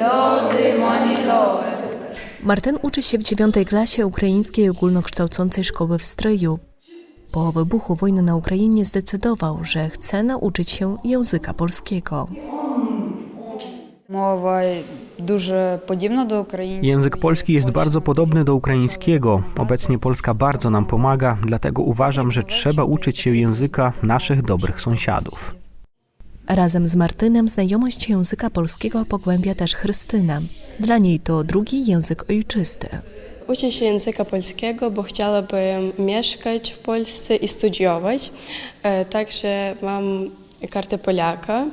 Lody Marten uczy się w dziewiątej klasie ukraińskiej ogólnokształcącej szkoły w Stroju. Po wybuchu wojny na Ukrainie zdecydował, że chce nauczyć się języka polskiego. Mowa podobna do ukraińskiego. Język polski jest bardzo podobny do ukraińskiego. Obecnie Polska bardzo nam pomaga, dlatego uważam, że trzeba uczyć się języka naszych dobrych sąsiadów. Razem z Martynem znajomość języka polskiego pogłębia też Chrystyna. Dla niej to drugi język ojczysty. Uczę się języka polskiego, bo chciałabym mieszkać w Polsce i studiować. E, Także mam kartę Polaka,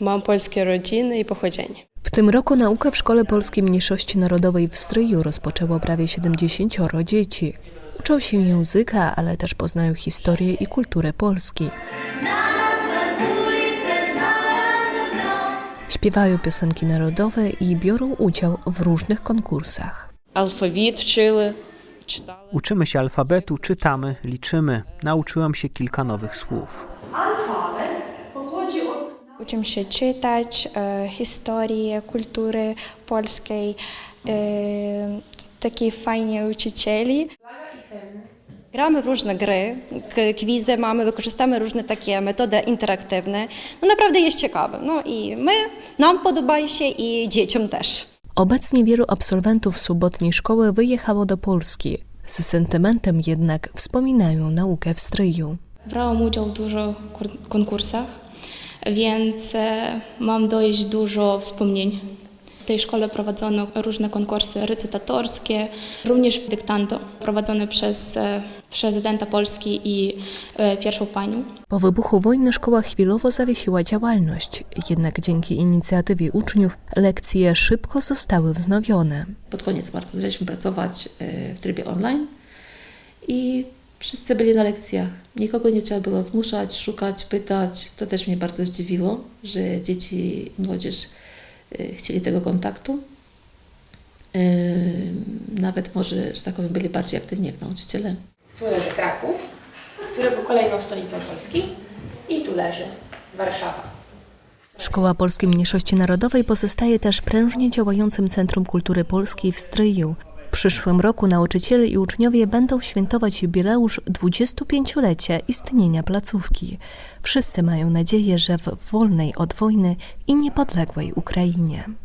mam polskie rodziny i pochodzenie. W tym roku naukę w Szkole Polskiej Mniejszości Narodowej w Stryju rozpoczęło prawie 70 dzieci. Uczą się języka, ale też poznają historię i kulturę Polski. śpiewają piosenki narodowe i biorą udział w różnych konkursach. Alfawit wczyły. Uczymy się alfabetu, czytamy, liczymy. Nauczyłam się kilka nowych słów. Uczymy się czytać e, historię, kultury polskiej, e, takich fajnych uczycieli. Gramy w różne gry, kwizy mamy, wykorzystamy różne takie metody interaktywne. No naprawdę jest ciekawe. No i my, nam podoba się i dzieciom też. Obecnie wielu absolwentów sobotniej szkoły wyjechało do Polski. Z sentymentem jednak wspominają naukę w Stryju. Brałam udział w dużo kur- konkursach, więc e, mam dość dużo wspomnień. W tej szkole prowadzono różne konkursy recytatorskie, również dyktanto prowadzone przez e, prezydenta Polski i e, pierwszą panią. Po wybuchu wojny szkoła chwilowo zawiesiła działalność, jednak dzięki inicjatywie uczniów lekcje szybko zostały wznowione. Pod koniec marca zaczęliśmy pracować e, w trybie online i wszyscy byli na lekcjach. Nikogo nie trzeba było zmuszać, szukać, pytać. To też mnie bardzo zdziwiło, że dzieci i młodzież chcieli tego kontaktu. E, Nawet może, że tak powiem, byli bardziej aktywni jak nauczyciele. Tu leży Kraków, który był kolejną stolicą Polski i tu leży Warszawa. Szkoła Polskiej Mniejszości Narodowej pozostaje też prężnie działającym Centrum Kultury Polskiej w Stryju. Przyszłym roku nauczyciele i uczniowie będą świętować jubileusz 25-lecia istnienia placówki. Wszyscy mają nadzieję, że w wolnej od wojny i niepodległej Ukrainie.